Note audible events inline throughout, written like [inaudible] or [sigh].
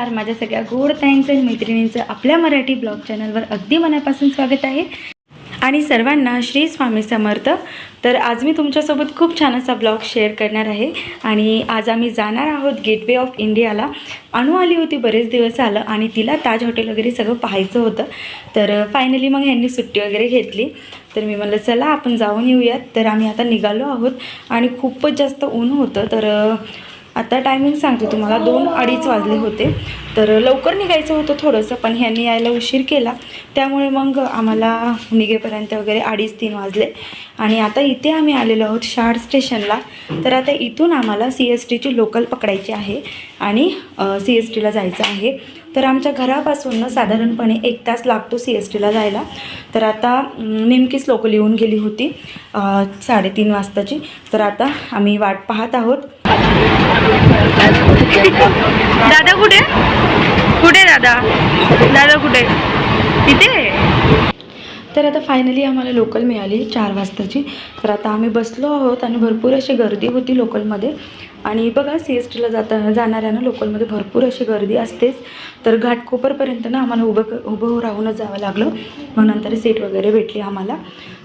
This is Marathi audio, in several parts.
नमस्कार. माझ्या सगळ्या गोड ताईंचं आणि मैत्रिणींचं आपल्या मराठी ब्लॉग चॅनलवर अगदी मनापासून स्वागत आहे. आणि सर्वांना श्री स्वामी समर्थ. तर आज मी तुमच्यासोबत खूप छान असा ब्लॉग शेअर करणार आहे. आणि आज आम्ही जाणार आहोत गेटवे ऑफ इंडियाला अणू आली होती बरेच दिवस आलं आणि तिला ताज हॉटेल वगैरे सगळं पाहायचं होतं. तर फायनली मग ह्यांनी सुट्टी वगैरे घेतली. तर मी म्हणलं चला आपण जाऊन येऊयात. तर आम्ही आता निघालो आहोत. आणि खूपच जास्त ऊन होतं. तर आता टायमिंग सांगते तुम्हाला. दोन अडीच वाजले होते. तर लवकर निघायचं होतं थोडंसं पण ह्यांनी यायला उशीर केला. त्यामुळे मग आम्हाला निघेपर्यंत वगैरे अडीच तीन वाजले. आणि आता इथे आम्ही आलेलो आहोत शार्ड स्टेशनला. तर आता इथून आम्हाला सी एस टीची लोकल पकडायची आहे आणि सी एस टीला जायचं आहे. तर आमच्या घरापासून साधारणपणे एक तास लागतो सी एस टीला जायला. तर आता नेमकीच लोकल येऊन गेली होती साडेतीन वाजताची. तर आता आम्ही वाट पाहत आहोत. दादा कुठे? कुठे दादा? दादा कुठे? इथे? तर आता फायनली आम्हाला लोकल मिळाली चार वाजताची. तर आता आम्ही बसलो आहोत आणि भरपूर अशी गर्दी होती लोकलमध्ये आणि बघा सी एस टीला जाता जाणाऱ्यांना लोकलमध्ये भरपूर अशी गर्दी असतेच. तर घाटकोपरपर्यंत ना आम्हाला उभं क- उभं राहूनच जावं लागलं. मग नंतर सीट वगैरे भेटली आम्हाला.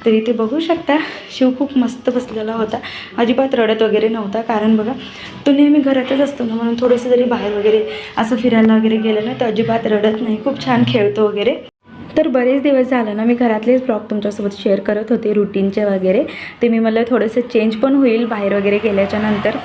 तर इथे बघू शकता. शिव खूप मस्त बसलेला होता. अजिबात रडत वगैरे नव्हता. कारण बघा तो नेहमी घरातच असतो ना म्हणून थोडंसं जरी बाहेर वगैरे असं फिरायला वगैरे गेलं ना तर अजिबात रडत नाही. खूप छान खेळतो वगैरे. तर बरेच दिवस झालं ना मी घरातलेच ब्लॉग तुमच्यासोबत शेअर करत होते रुटीनचे वगैरे. ते मी मला थोडंसं चेंज पण होईल बाहेर वगैरे गेल्याच्यानंतर.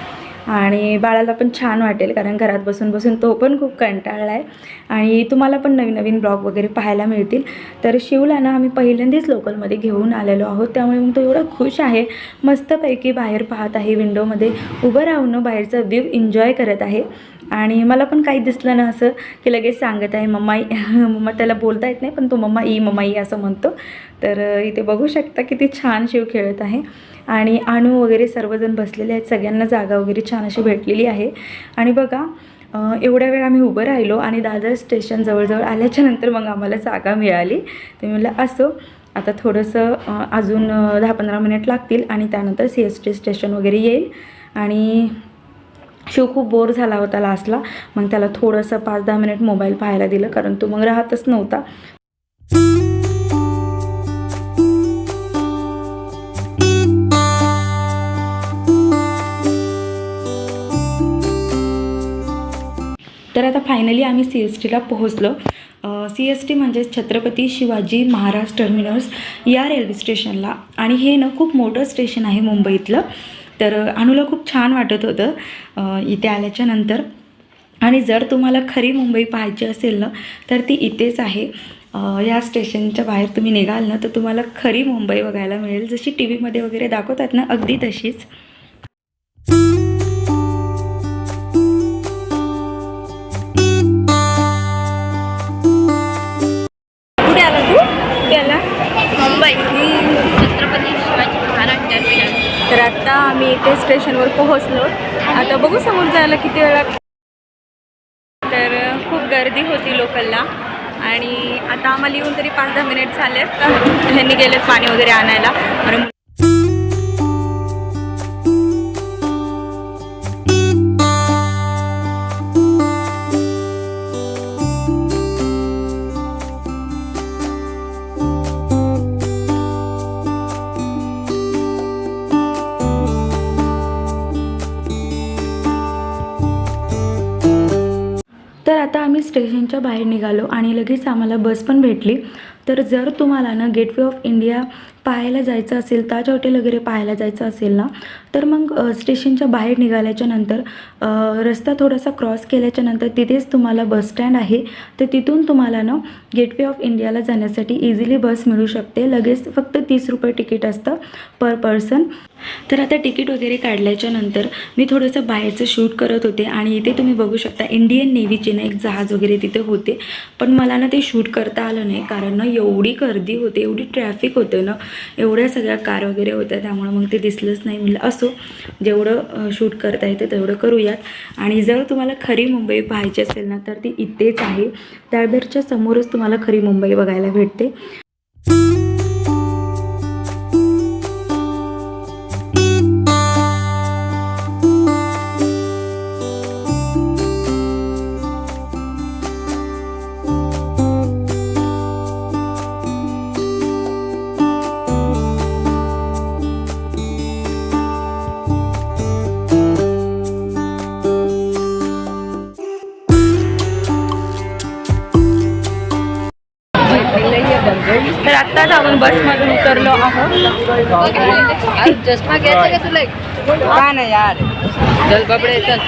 आणि बाळाला पण छान वाटेल कारण घरात बसून बसून तो पण खूप कंटाळला आहे आणि तुम्हाला पण नवीन नवीन ब्लॉग वगैरे पाहायला मिळतील. तर शिवला ना आम्ही पहिल्यांदाच लोकलमध्ये घेऊन आलेलो आहोत त्यामुळे मग तो एवढा खुश आहे. मस्तपैकी बाहेर पाहत आहे विंडोमध्ये उभं राहून बाहेरचा व्ह्यू एन्जॉय करत आहे. आणि मला पण काही दिसलं ना असं की लगेच सांगत आहे मम्मा [laughs] मम्मा त्याला बोलता येत नाही पण तो मम्मा ई मम्मा ई असं म्हणतो. तर इथे बघू शकता किती छान शिव खेळत आहे. आणि अणू वगैरे सर्वजण बसलेले आहेत सगळ्यांना जागा वगैरे छान अशी भेटलेली आहे. आणि बघा एवढ्या वेळ आम्ही उभं राहिलो आणि दादर स्टेशन जवळजवळ आल्याच्यानंतर मग आम्हाला जागा मिळाली. तर म्हणलं असो आता थोडंसं अजून दहा पंधरा मिनिट लागतील आणि त्यानंतर सी एस टी स्टेशन वगैरे येईल. आणि शिव खूप बोर झाला होता लास्टला मग त्याला थोडंसं पाच दहा मिनिट मोबाईल पाहायला दिलं कारण तो मग राहतच नव्हता. तर आता फायनली आम्ही सी एस टीला पोहोचलो. सी एस टी म्हणजे छत्रपती शिवाजी महाराज टर्मिनस या रेल्वे स्टेशनला आणि हे ना खूप मोठं स्टेशन आहे मुंबईतलं. तर अनुला खूप छान वाटत होतं इथे आल्याच्यानंतर. आणि जर तुम्हाला खरी मुंबई पाहायची असेल ना तर ती इथेच आहे. या स्टेशनच्या बाहेर तुम्ही निघाल ना तर तुम्हाला खरी मुंबई बघायला मिळेल. जशी टी व्हीमध्ये वगैरे दाखवतात ना अगदी तशीच. स्टेशनवर पोहोचलो. आता बघू समोर जायला किती वेळा तर खूप गर्दी होती लोकलला. आणि आता आम्हाला येऊन तरी पाच दहा मिनिट झालेत. ह्यांनी गेलेत पाणी वगैरे आणायला. तर आता आम्ही स्टेशनच्या बाहेर निघालो आणि लगेच आम्हाला बस पण भेटली. तर जर तुम्हाला ना गेटवे ऑफ इंडिया पाहायला जायचं असेल ताज हॉटेल वगैरे पाहायला जायचं असेल ना तर मग स्टेशनच्या बाहेर निघाल्याच्या नंतर रस्ता थोडासा क्रॉस केल्याच्यानंतर तिथेच तुम्हाला बस स्टँड आहे. तर तिथून तुम्हाला ना गेटवे ऑफ इंडियाला जाण्यासाठी इझिली बस मिळू शकते. लगेच फक्त तीस रुपये तिकीट असतं पर पर्सन तर आता तिकीट वगैरे काढल्याच्या नंतर मी थोडंसं बाहेरचं शूट करत होते आणि इथे तुम्ही बघू शकता इंडियन नेव्हीचे ना एक जहाज वगैरे तिथे होते. पण मला ना ते शूट करता आलं नाही कारण ना एवढी गर्दी होते एवढी ट्रॅफिक होतं ना एवढ्या सगळ्या कार वगैरे होत्या त्यामुळे मग ते दिसलंच नाही. म्हणलं असो जेवढं शूट करता येतं तेवढं करूयात. आणि जर तुम्हाला खरी मुंबई पाहायची असेल ना तर ती इथेच आहे. दादरच्या समोरच तुम्हाला खरी मुंबई बघायला भेटते. उतरलो आहोत. चष्मा घ्यायचा का तुला काय नाही यार? चल बाबडे चल.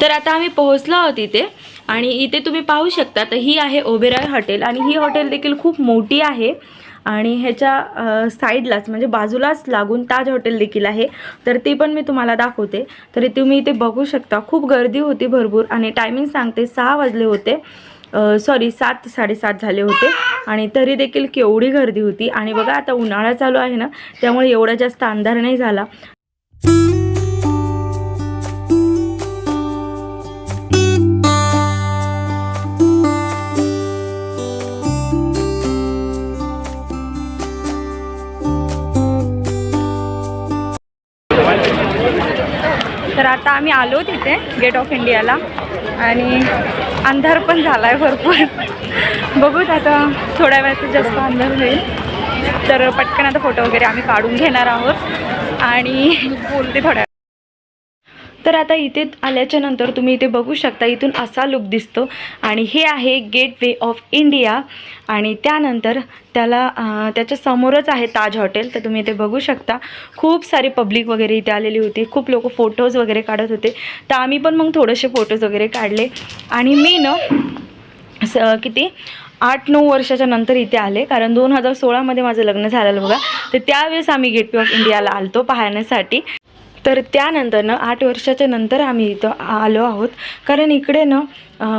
तर आता आम्ही पोहोचलो आहोत इथे आणि इथे तुम्ही पाहू शकता तर ही आहे ओबेरॉय हॉटेल आणि ही हॉटेल देखील खूप मोठी आहे आणि ह्याच्या साईडलाच म्हणजे बाजूलाच लागून ताज हॉटेल देखील आहे. तर ती पण मी तुम्हाला दाखवते. तर तुम्ही इथे बघू शकता खूप गर्दी होती भरपूर आणि टायमिंग सांगते सहा वाजले होते. सॉरी सात साडेसात झाले होते. आणि तरी देखील केवढी गर्दी होती. आणि बघा आता उन्हाळा चालू आहे ना त्यामुळे एवढा जास्त अंधार नाही झाला. तर आता आम्ही आलो तिथे गेट ऑफ इंडियाला आणि अंधार पण झाला आहे भरपूर. बघूत आता थोड्या वेळात जास्त अंधार होईल. तर पटकन आता फोटो वगैरे आम्ही काढून घेणार आहोत. आणि बोलते थोड्या तर आता इथे आल्याच्यानंतर तुम्ही इथे बघू शकता इथून असा लुक दिसतो. आणि हे आहे गेटवे ऑफ इंडिया. आणि त्यानंतर त्याला त्याच्या समोरच आहे ताज हॉटेल. तर तुम्ही इथे बघू शकता. खूप सारी पब्लिक वगैरे इथे आलेली होती. खूप लोक फोटोज वगैरे काढत होते. तर आम्ही पण मग थोडेसे फोटोज वगैरे काढले. आणि मी ना स किती आठ नऊ वर्षाच्या नंतर इथे आले. कारण दोन हजार सोळामध्ये माझं लग्न झालेलं बघा. तर त्यावेळेस आम्ही गेटवे ऑफ इंडियाला आलतो पाहण्यासाठी. तर त्यानंतर ना आठ वर्षाच्या नंतर आम्ही इथं आलो आहोत. कारण इकडे ना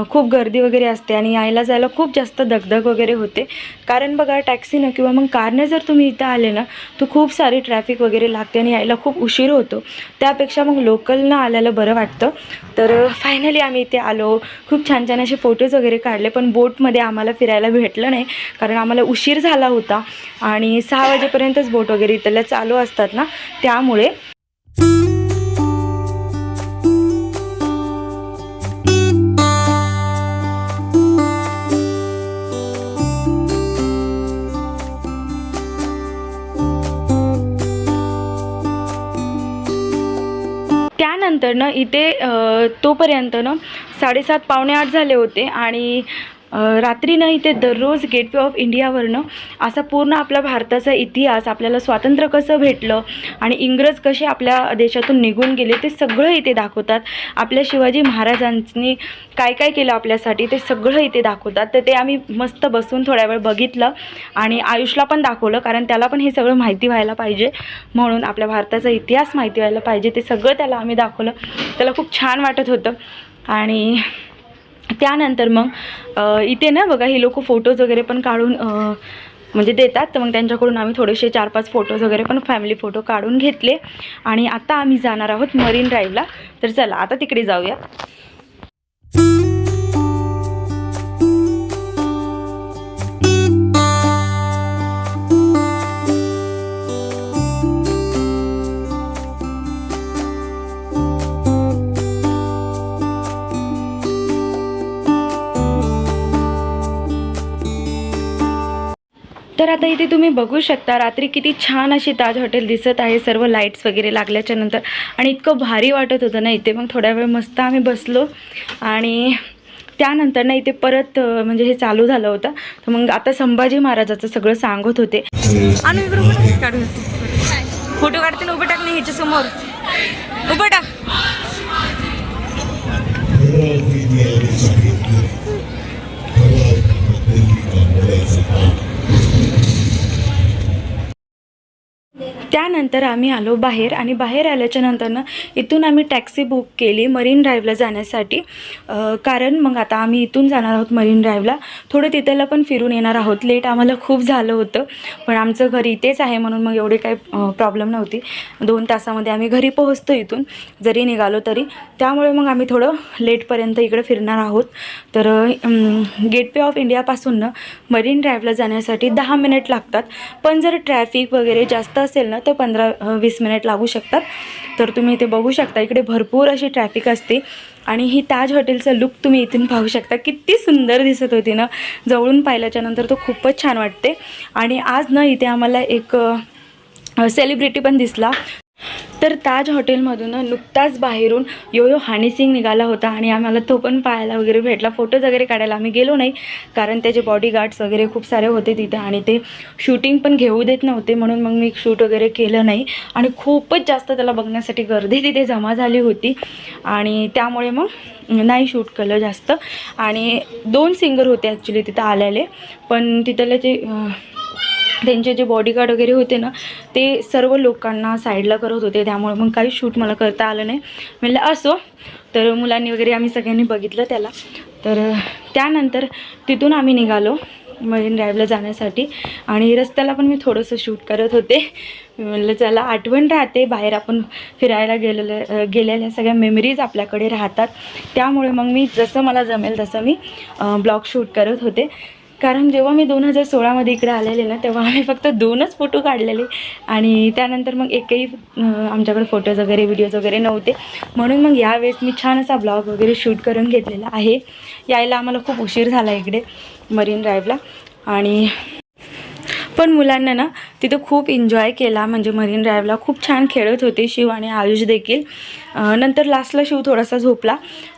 खूप गर्दी वगैरे असते आणि यायला जायला खूप जास्त दगदग वगैरे होते. कारण बघा टॅक्सीनं किंवा मग कारने जर तुम्ही इथं आले ना तर खूप सारी ट्रॅफिक वगैरे लागते आणि यायला खूप उशीर होतो. त्यापेक्षा मग लोकलनं आल्याला बरं वाटतं. तर फायनली आम्ही इथे आलो. खूप छान छान असे फोटोज वगैरे काढले पण बोटमध्ये आम्हाला फिरायला भेटलं नाही. कारण आम्हाला उशीर झाला होता. आणि सहा वाजेपर्यंतच बोट वगैरे इथल्या चालू असतात ना त्यामुळे त्यानंतर ना इथे तोपर्यंत ना साडेसात पावणे आठ झाले होते आणि रात्रीनं रात्री इथे दररोज गेटवे ऑफ इंडियावरनं असा पूर्ण आपला भारताचा इतिहास आपल्याला स्वातंत्र्य कसं भेटलं आणि इंग्रज कसे आपल्या देशातून निघून गेले ते सगळं इथे दाखवतात. आपल्या शिवाजी महाराजांनी काय काय केलं आपल्यासाठी ते सगळं इथे दाखवतात. तर ते आम्ही मस्त बसून थोड्या वेळ बघितलं आणि आयुषला पण दाखवलं कारण त्याला पण हे सगळं माहिती व्हायला पाहिजे म्हणून आपल्या भारताचा इतिहास माहिती व्हायला पाहिजे ते सगळं त्याला आम्ही दाखवलं. त्याला खूप छान वाटत होतं आणि त्यानंतर मग इथे ना बघा ही लोक फोटोज वगैरे पण काढून म्हणजे देतात. तर मग त्यांच्याकडून आम्ही थोडेसे चार पाच फोटोज वगैरे पण फॅमिली फोटो काढून घेतले. आणि आता आम्ही जाणार आहोत मरीन ड्राईव्हला तर चला आता तिकडे जाऊया. आता इथे तुम्ही बघू शकता रात्री किती छान अशी ताज हॉटेल दिसत आहे. सर्व लाईट्स वगैरे लागल्याच्या नंतर. आणि इतकं भारी वाटत होतं ना इथे. मग थोड्या वेळ मस्त आम्ही बसलो. आणि त्यानंतर ना इथे परत म्हणजे हे चालू झालं होतं. तर मग आता संभाजी महाराजाचं सगळं सांगत होते. आणि फोटो काढते ना उभं टाक नाही ह्याच्या समोर. उभं टाक. त्यानंतर आम्ही आलो बाहेर आणि बाहेर आल्याच्या नंतरनं इथून आम्ही टॅक्सी बुक केली मरीन ड्राईव्हला जाण्यासाठी. कारण मग आता आम्ही इथून जाणार आहोत मरीन ड्राईव्हला. थोडं तिथेला पण फिरून येणार आहोत. लेट आम्हाला खूप झालं होतं. पण आमचं घर इथेच आहे म्हणून मग एवढे काही प्रॉब्लेम नव्हती. दोन तासामध्ये आम्ही घरी पोहोचतो इथून जरी निघालो तरी. त्यामुळे मग आम्ही थोडं लेटपर्यंत इकडे फिरणार आहोत. तर गेटवे ऑफ इंडियापासून ना मरीन ड्राईव्हला जाण्यासाठी दहा मिनिट लागतात. पण जर ट्रॅफिक वगैरे जास्त असेल ना तर पंधरा वीस मिनिट लागू शकतात. तर तुम्ही इथे बघू शकता इकडे भरपूर अशी ट्रॅफिक असते. आणि ही ताज हॉटेलचा लुक तुम्ही इथून पाहू शकता. किती सुंदर दिसत होती ना. जवळून पाहिल्याच्यानंतर तो खूपच छान वाटते. आणि आज ना इथे आम्हाला एक सेलिब्रिटी पण दिसला. तर ताज हॉटेलमधून नुकताच बाहेरून यो यो हानी सिंग निघाला होता आणि आम्हाला तो पण पाहायला वगैरे भेटला. फोटोज वगैरे काढायला आम्ही गेलो नाही कारण त्याचे बॉडीगार्ड्स वगैरे खूप सारे होते तिथे आणि ते शूटिंग पण घेऊ देत नव्हते म्हणून मग मी शूट वगैरे केलं नाही. आणि खूपच जास्त त्याला बघण्यासाठी गर्दी तिथे जमा झाली होती आणि त्यामुळे मग नाही शूट केलं जास्त. आणि दोन सिंगर होते ॲक्च्युली तिथं आलेले पण तिथले जे त्यांचे जे बॉडीगार्ड वगैरे होते ना ते सर्व लोकांना साईडला करत होते. त्यामुळे मग काही शूट मला करता आलं नाही. म्हणलं असो. तर मुलांनी वगैरे आम्ही सगळ्यांनी बघितलं त्याला. तर त्यानंतर तिथून आम्ही निघालो मरीन ड्राईव्हला जाण्यासाठी. आणि रस्त्याला पण मी थोडंसं शूट करत होते. म्हणलं चला आठवण राहते. बाहेर आपण फिरायला गेलेलं गेलेल्या सगळ्या मेमरीज आपल्याकडे राहतात. त्यामुळे मग मी जसं मला जमेल तसं मी ब्लॉग शूट करत होते. कारण जेव्हा मी दोन हजार सोळामध्ये इकडे आलेले ना तेव्हा आम्ही फक्त दोनच फोटो काढलेले. आणि त्यानंतर मग एकही आमच्याकडे फोटोज वगैरे व्हिडिओज वगैरे नव्हते. म्हणून मग यावेळेस मी छान असा ब्लॉग वगैरे शूट करून घेतलेला आहे. यायला आम्हाला खूप उशीर झाला इकडे मरीन ड्राईव्हला आणि पण मुलांना ना तिथं खूप एन्जॉय केला. म्हणजे मरीन ड्राईव्हला खूप छान खेळत होते शिव आणि आयुष देखील. नंतर लास्टला शिव थोडासा झोपला.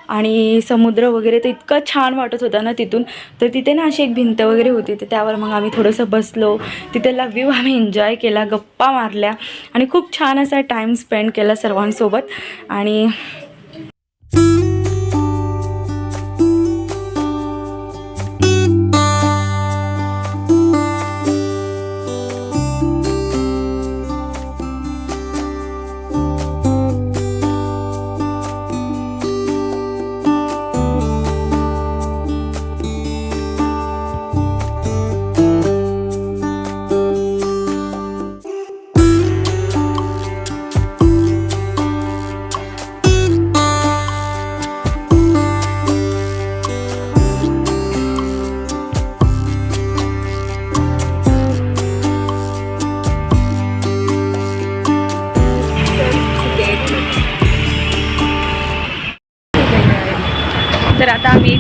आणि समुद्र वगैरे तर इतकं छान वाटत होता ना तिथून. तर तिथे ना अशी एक भिंत वगैरे होती. तर त्यावर मग आम्ही थोडंसं बसलो. तिथला व्ह्यू आम्ही एन्जॉय केला गप्पा मारल्या आणि खूप छान असा टाईम स्पेंड केला सर्वांसोबत. आणि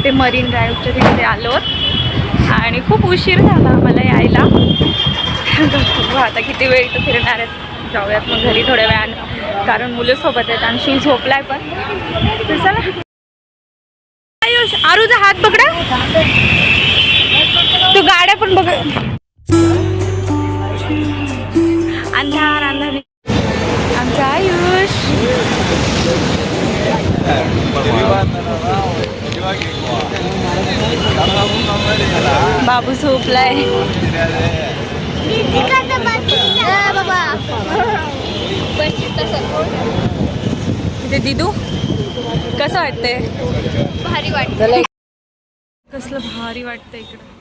ते मरीन ड्राईव्हच्या तिथे आलो आणि खूप उशीर झाला आम्हाला यायला. [laughs] आता किती वेळ इथं फिरणार आहेत. जाऊयात मग घरी थोड्या वेळानं. कारण मुलं सोबत आहेत आणि शिव झोपलाय पण. चला. आयुष आरुचा हात पकडा. तू गाड्या पण बघ. अंधार अंधार. आमचा आयुष. बाबू झोपलाय. तिथे दिदू कसं वाटतंय? भारी वाटत कसलं भारी वाटतंय इकडं.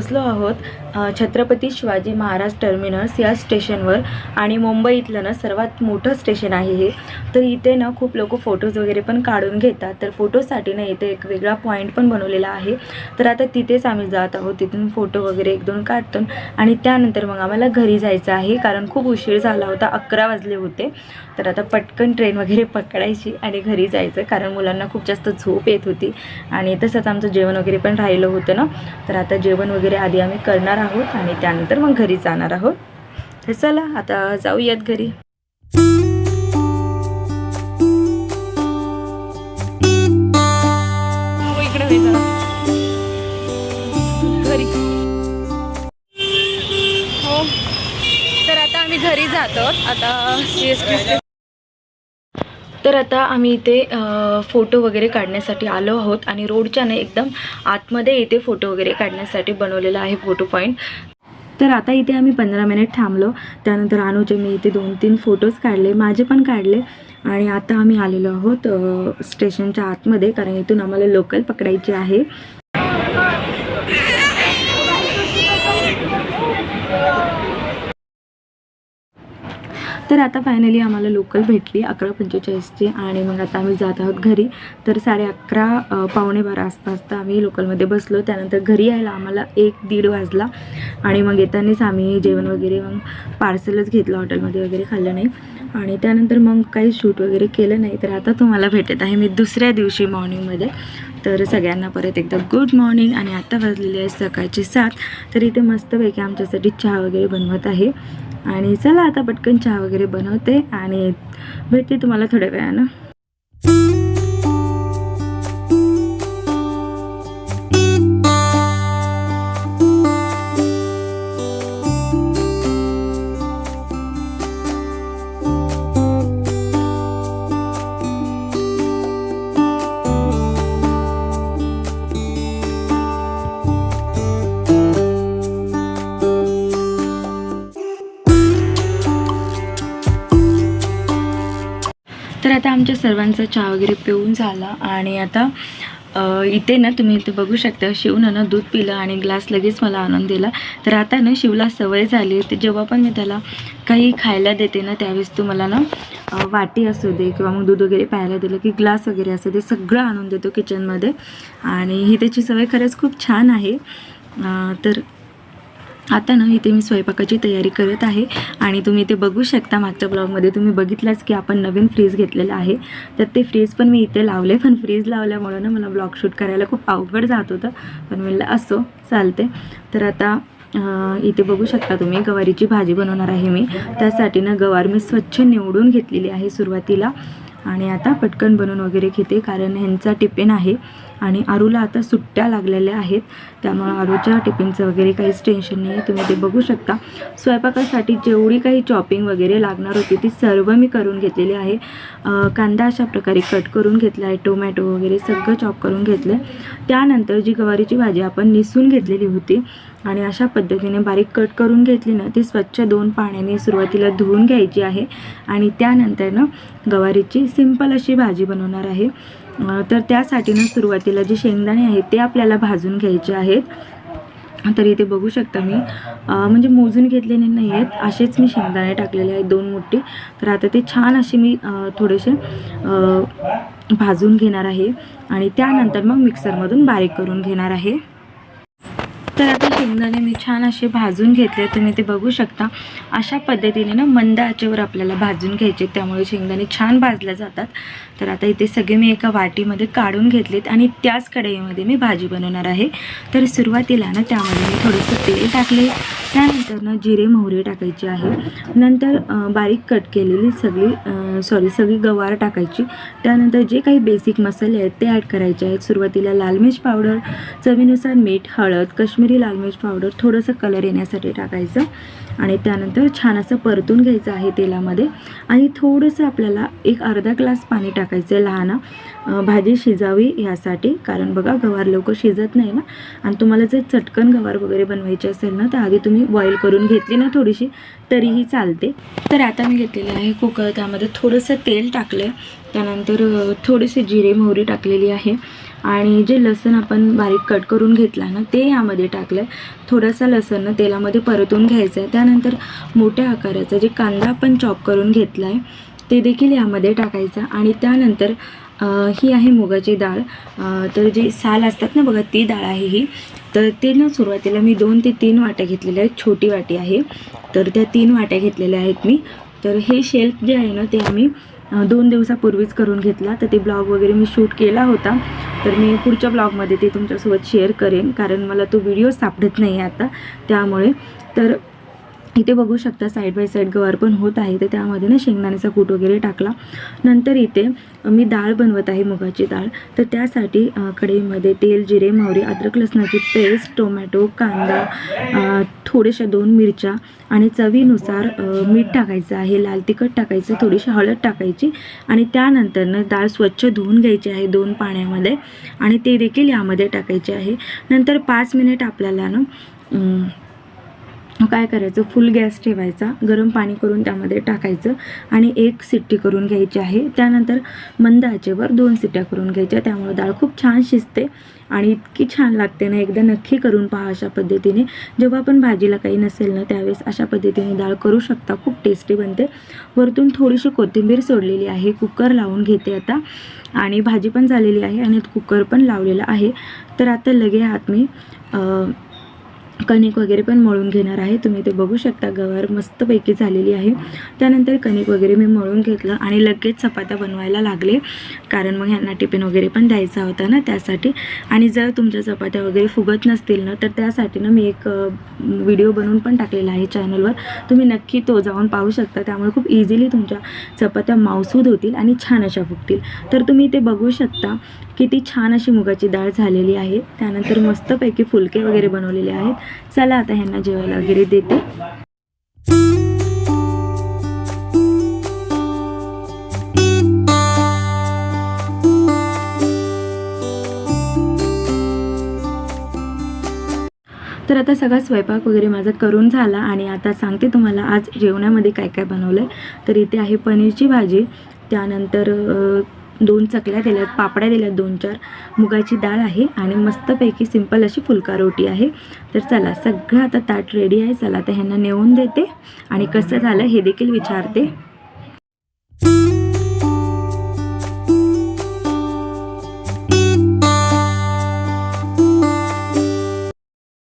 आता पोहोचलो आहोत. छत्रपती शिवाजी महाराज टर्मिनस या स्टेशनवर आणि मुंबईतलं ना सर्वात मोठं स्टेशन आहे हे. तर इथे ना खूप लोक फोटोज वगैरे पण काढून घेतात. तर फोटोजसाठी ना इथे एक वेगळा पॉईंट पण बनवलेला आहे. तर आता तिथेच आम्ही जात आहोत. तिथून फोटो वगैरे एक दोन काढतो. आणि त्यानंतर मग आम्हाला घरी जायचं आहे. कारण खूप उशीर झाला होता. अकरा वाजले होते. तर आता पटकन ट्रेन वगैरे पकडायची आणि घरी जायचं. कारण मुलांना खूप जास्त झोप येत होती. आणि तसंच आमचं जेवण वगैरे पण राहिलं होतं ना. तर आता जेवण वगैरे आधी आम्ही करणार आहोत आणि त्यानंतर मग घरी जाणार आहोत. तर चला आता जाऊयात घरी. हो, घरी. हो. तर आता आम्ही घरी जातो. आता सी एस टी तर आता आम्ही इथे फोटो वगैरे काढण्यासाठी आलो आहोत आणि रोडच्या एकदम आतमध्ये इथे फोटो वगैरे काढण्यासाठी बनवलेला आहे फोटो पॉईंट तर आता इथे आम्ही पंधरा मिनिट थांबलो. त्यानंतर अनुचे मी इथे दोन तीन फोटोज काढले माझे पण काढले आणि आता आम्ही आलेलो आहोत स्टेशनच्या आतमध्ये कारण इथून आम्हाला लोकल पकडायची आहे. तर आता फायनली आम्हाला लोकल भेटली अकरा पंचेचाळीसची. आणि मग आता आम्ही जात आहोत घरी. तर साडे अकरा पावणे बारा असता असता आम्ही लोकलमध्ये बसलो. त्यानंतर घरी यायला आम्हाला एक दीड वाजला. आणि मग येतानाच आम्ही जेवण वगैरे मग पार्सलच घेतलं हॉटेलमध्ये वगैरे खाल्लं नाही. आणि त्यानंतर मग काही शूट वगैरे केलं नाही. तर आता तुम्हाला भेटत आहे मी दुसऱ्या दिवशी मॉर्निंगमध्ये तर सगळ्यांना परत एकदा गुड मॉर्निंग आणि आता वाजलेले आहे सकाळचे सात. तर इथे मस्तपैकी आमच्यासाठी चहा वगैरे बनवत आहे. आणि चला आता पटकन चहा वगैरे बनवते आणि भेटते तुम्हाला थोड्या वेळानं. तर आता आमच्या सर्वांचा चहा वगैरे पिऊन झाला आणि आता इथे ना तुम्ही इथे बघू शकता शिवनं ना दूध पिलं आणि ग्लास लगेच मला आणून दिला. तर आता ना शिवला सवय झाली ते जेव्हा पण मी त्याला काही खायला देते ना त्यावेळेस तू मला ना वाटी असू दे किंवा मग दूध वगैरे प्यायला दिलं की ग्लास वगैरे असू दे सगळं आणून देतो किचनमध्ये आणि ही त्याची सवय खरंच खूप छान आहे. तर आता ना इथे मी स्वयंपाकाची तयारी करत आहे आणि तुम्ही इथे बघू शकता मागच्या ब्लॉगमध्ये तुम्ही बघितलंच की आपण नवीन फ्रीज घेतलेला आहे. तर ते फ्रीज पण मी इथे लावले पण फ्रीज लावल्यामुळं ना मला ब्लॉग शूट करायला खूप अवघड जात होतं. पण म्हणलं असो चालते तर आता इथे बघू शकता तुम्ही गवारीची भाजी बनवणार आहे मी. त्यासाठी ना गवार मी स्वच्छ निवडून घेतलेली आहे सुरुवातीला. आणि आता पटकन बनवून वगैरे घेते कारण ह्यांचा टिफिन आहे आणि आरूला आता सुट्ट्या लागलेल्या आहेत. त्यामुळं आरूच्या टिफिनचं वगैरे काहीच टेन्शन नाही आहे तुम्ही ते बघू शकता. स्वयंपाकासाठी जेवढी काही चॉपिंग वगैरे लागणार होती ती सर्व मी करून घेतलेली आहे. कांदा अशा प्रकारे कट करून घेतला आहे टोमॅटो वगैरे सगळं चॉप करून घेतलं त्यानंतर जी गवारीची भाजी आपण निसून घेतलेली होती आणि अशा पद्धतीने बारीक कट करून घेतली ना ती स्वच्छ दोन पाण्याने सुरुवातीला धुवून घ्यायची आहे. आणि त्यानंतर ना गवारीची सिंपल अशी भाजी बनवणार आहे. तर त्यासाठी ना सुरुवातीला जे शेंगदाणे आहेत ते आपल्याला भाजून घ्यायचे आहेत. तर इथे बघू शकता मी. म्हणजे मोजून घेतलेले नाही आहेत असेच मी शेंगदाणे टाकलेले आहेत दोन मोठी तर आता ते छान असे मी थोडेसे भाजून घेणार आहे. आणि त्यानंतर मग मिक्सरमधून बारीक करून घेणार आहे. तर आता शेंगदाणे मी छान असे भाजून घेतले. तुम्ही ते बघू शकता. अशा पद्धतीने ना मंद आचेवर आपल्याला भाजून घ्यायचे. त्यामुळे शेंगदाणे छान भाजल्या जातात. तर आता इथे सगळे मी एका वाटीमध्ये काढून घेतलेत आणि त्याच कढईमध्ये मी भाजी बनवणार आहे. तर सुरुवातीला ना त्यामध्ये मी थोडंसं तेल टाकले. त्यानंतर ना जिरे मोहरे टाकायचे आहे. नंतर बारीक कट केलेली सगळी सॉरी सगळी गवार टाकायची. त्यानंतर जे काही बेसिक मसाले आहेत ते ॲड करायचे आहेत. सुरुवातीला लाल मिर्च पावडर चवीनुसार मीठ हळद कश्मीर लाल मिर्च पावडर थोडंसं कलर येण्यासाठी टाकायचं. आणि त्यानंतर छान असं परतून घ्यायचं आहे तेलामध्ये. आणि थोडंसं आपल्याला एक अर्धा ग्लास पाणी टाकायचं आहे लहान. भाजी शिजावी यासाठी. कारण बघा गवार लवकर शिजत नाही ना. आणि तुम्हाला जर चटकन गवार वगैरे बनवायची असेल ना तर आधी तुम्ही बॉईल करून घेतली ना थोडीशी तरीही चालते. तर आता मी घेतलेलं आहे कुकर. त्यामध्ये थोडंसं तेल टाकलं आहे त्यानंतर थोडीशी थोडेसे जिरे मोहरी टाकलेली आहे. आणि जे लसण आपण बारीक कट करून घेतला ना ते यामध्ये टाकलं आहे थोडासा लसण ना तेलामध्ये परतून घ्यायचं आहे त्यानंतर मोठ्या आकाराचा जे कांदा आपण चॉप करून घेतला आहे ते देखील यामध्ये टाकायचं. आणि त्यानंतर ही आहे मुगाची डाळ. तर जी साल असतात ना बघा ती डाळ आहे ही. तर ते ना सुरुवातीला मी दोन ते तीन वाट्या घेतलेल्या आहेत. छोटी वाटी आहे. तर त्या तीन वाट्या घेतलेल्या आहेत मी. तर हे शेल्फ जे आहे ना ते आम्ही दोन दिवसापूर्वीच करून घेतला. तर ते ब्लॉग वगैरे मी शूट केला होता. तर मी पुढच्या ब्लॉगमध्ये ते तुमच्यासोबत शेअर करेन. कारण मला तो व्हिडिओ सापडत नाही आहे आता. त्यामुळे तर इथे बघू शकता साईड बाय साईड गवार पण होत आहे. तर त्यामध्ये ना शेंगदाण्याचा कूट वगैरे टाकला. नंतर इथे मी डाळ बनवत आहे मुगाची डाळ. तर त्यासाठी कढईमध्ये तेल जिरे मोहरी अद्रक लसणाची पेस्ट टोमॅटो कांदा थोड्याशा दोन मिरच्या आणि चवीनुसार मीठ टाकायचं आहे. लाल तिखट टाकायचं थोडीशी हळद टाकायची आणि त्यानंतरनं डाळ स्वच्छ धुवून घ्यायची आहे दोन पाण्यामध्ये आणि ते देखील यामध्ये टाकायचे आहे. नंतर पाच मिनिट आपल्याला ना काय करायचं? फुल गॅस ठेवायचा गरम पाणी करून त्यामध्ये टाकायचं आणि एक सिट्टी करून घ्यायची आहे. त्यानंतर मंद आचेवर दोन सिट्ट्या करून घ्यायच्या. त्यामुळे डाळ खूप छान शिजते आणि इतकी छान लागते ना एकदा नक्की करून पहा अशा पद्धतीने. जेव्हा आपण भाजीला काही नसेल ना त्यावेळेस अशा पद्धतीने डाळ करू शकता. खूप टेस्टी बनते. वरतून थोडीशी कोथिंबीर सोडलेली आहे. कुकर लावून घेते आता. आणि भाजी पण झालेली आहे आणि कुकर पण लावलेला आहे. तर आता लगे हात मी कणिक वगैरे पण मळून घेणार आहे. तुम्ही ते बघू शकता. गवार मस्तपैकी झालेली आहे. त्यानंतर कणिक वगैरे मी मळून घेतलं आणि लगेच चपात्या बनवायला लागले. कारण मग ह्यांना टिफिन वगैरे पण द्यायचा होता ना त्यासाठी. आणि जर तुमच्या चपात्या वगैरे फुगत नसतील ना तर त्यासाठी ना मी एक व्हिडिओ बनवून पण टाकलेला आहे चॅनलवर. तुम्ही नक्की तो जाऊन पाहू शकता. त्यामुळे खूप इझिली तुमच्या चपात्या मावसूद होतील आणि छान अशा फुगतील. तर तुम्ही ते बघू शकता. किती छान अशी मुगाची डाळ झालेली आहे. त्यानंतर मस्तपैकी फुलके वगैरे बनवलेले आहेत. चला आता ह्यांना जेवायला वगैरे देते. तर आता सगळा स्वयंपाक वगैरे माझा करून झाला आणि आता सांगते तुम्हाला आज जेवणामध्ये काय काय बनवलं आहे तर इथे आहे पनीरची भाजी. त्यानंतर दोन चकल्या दिल्यात पापड्या दिल्यात दोन चार. मुगाची डाळ आहे आणि मस्तपैकी सिंपल अशी फुलका रोटी आहे. तर चला सगळं आता ताट रेडी आहे. चला आता ह्यांना नेऊन देते आणि कसं झालं हे देखील विचारते.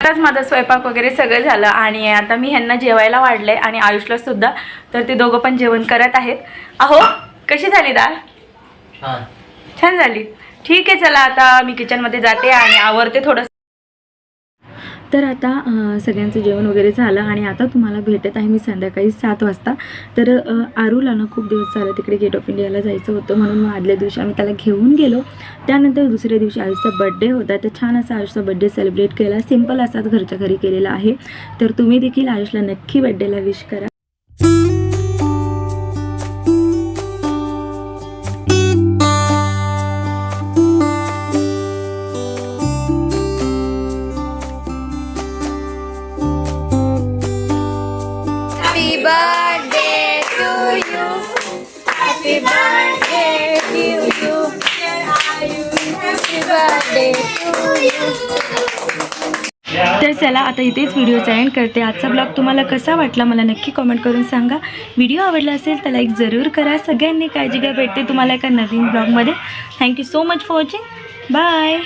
आताच माझा स्वयंपाक वगैरे सगळं झालं आणि आता मी ह्यांना जेवायला वाढले आणि आयुषला सुद्धा. तर ते दोघं पण जेवण करत आहेत. अहो कशी झाली डाळ छान छान झाली. ठीक आहे चला आता मी किचनमध्ये जाते आणि आवरते थोडं तर आता सगळ्यांचं जेवण वगैरे झालं आणि आता तुम्हाला भेटत आहे मी संध्याकाळी सात वाजता. तर आरूला ना खूप दिवस झालं तिकडे गेट ऑफ इंडियाला जायचं होतं म्हणून मग आदल्या दिवशी आम्ही त्याला घेऊन गेलो. त्यानंतर दुसऱ्या दिवशी आयुषचा बड्डे होता. तर छान असा आयुषचा बड्डे सेलिब्रेट केला. सिंपल असाच घरच्या घरी केलेला आहे. तर तुम्ही देखील आयुषला नक्की बड्डेला विश करा. आता इथेच व्हिडिओचा एंड करते. आजचा ब्लॉग तुम्हाला कसा वाटला मला नक्की कमेंट करून सांगा. व्हिडिओ आवडला असेल तर लाईक जरूर करा. सगळ्यांनी काळजी घ्या. भेटते तुम्हाला एका नवीन ब्लॉगमध्ये thank you so much for watching bye